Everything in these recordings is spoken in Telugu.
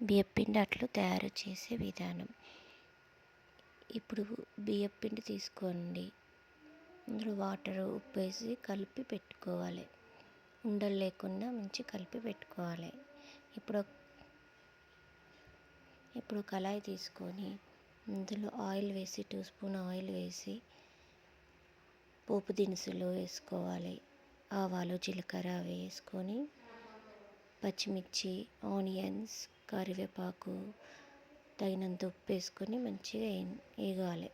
బియ్యపిండి అట్లు తయారు చేసే విధానం. ఇప్పుడు బియ్యపిండి తీసుకోండి. అందులో వాటర్ ఉప్పు వేసి కలిపి పెట్టుకోవాలి. ఉండలు లేకుండా మంచి కలిపి పెట్టుకోవాలి. ఇప్పుడు ఇప్పుడు కళాయి తీసుకొని ఇందులో ఆయిల్ వేసి టూ స్పూన్ ఆయిల్ వేసి పోపు దినుసులు వేసుకోవాలి. ఆవాలు జీలకర్ర వేసుకొని పచ్చిమిర్చి ఆనియన్స్ కరివేపాకు తగినంత ఉప్పు వేసుకొని మంచిగా వేగాలి.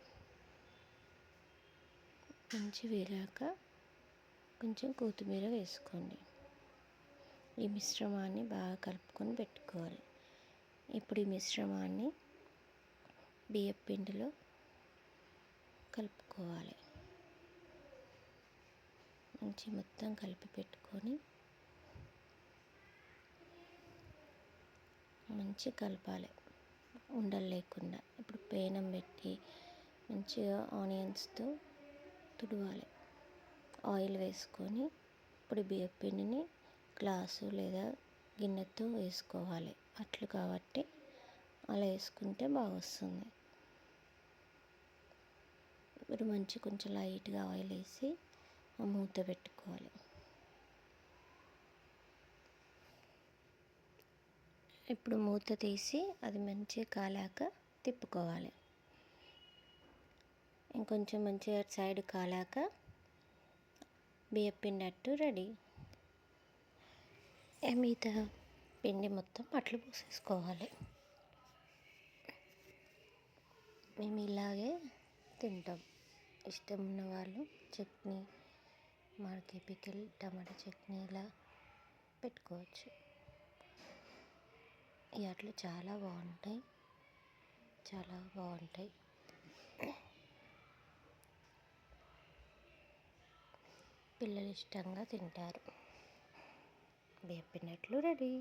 మంచి వేగాక కొంచెం కొత్తిమీర వేసుకోండి. ఈ మిశ్రమాన్ని బాగా కలుపుకొని పెట్టుకోవాలి. ఇప్పుడు ఈ మిశ్రమాన్ని బియ్యం పిండిలో కలుపుకోవాలి. మంచి మొత్తం కలిపి పెట్టుకొని మంచి కలపాలి. ఉండలు లేకుండా. ఇప్పుడు పేనం పెట్టి మంచిగా ఆనియన్స్తో తుడవాలి. ఆయిల్ వేసుకొని ఇప్పుడు బియ్యం పిండిని గ్లాసు లేదా గిన్నెతో వేసుకోవాలి. అట్లు కాబట్టి అలా వేసుకుంటే బాగా వస్తుంది. ఇప్పుడు మంచి కొంచెం లైట్గా ఆయిల్ వేసి మూత పెట్టుకోవాలి. ఇప్పుడు మూత తీసి అది మంచిగా కాలాక తిప్పుకోవాలి. ఇంకొంచెం మంచిగా సైడ్ కాలాక బియ్యం పిండి అట్టు రెడీ. మిగతా పిండి మొత్తం అట్లు పోసేసుకోవాలి. మేము ఇలాగే తింటాం. ఇష్టం ఉన్న వాళ్ళు చట్నీ మామిడికాయ పికిల్ టమాటా చట్నీ ఇలా పెట్టుకోవచ్చు. ఈ అట్లు చాలా బాగుంటాయి. చాలా బాగుంటాయి. పిల్లలు ఇష్టంగా తింటారు. వేపినట్లు రెడీ.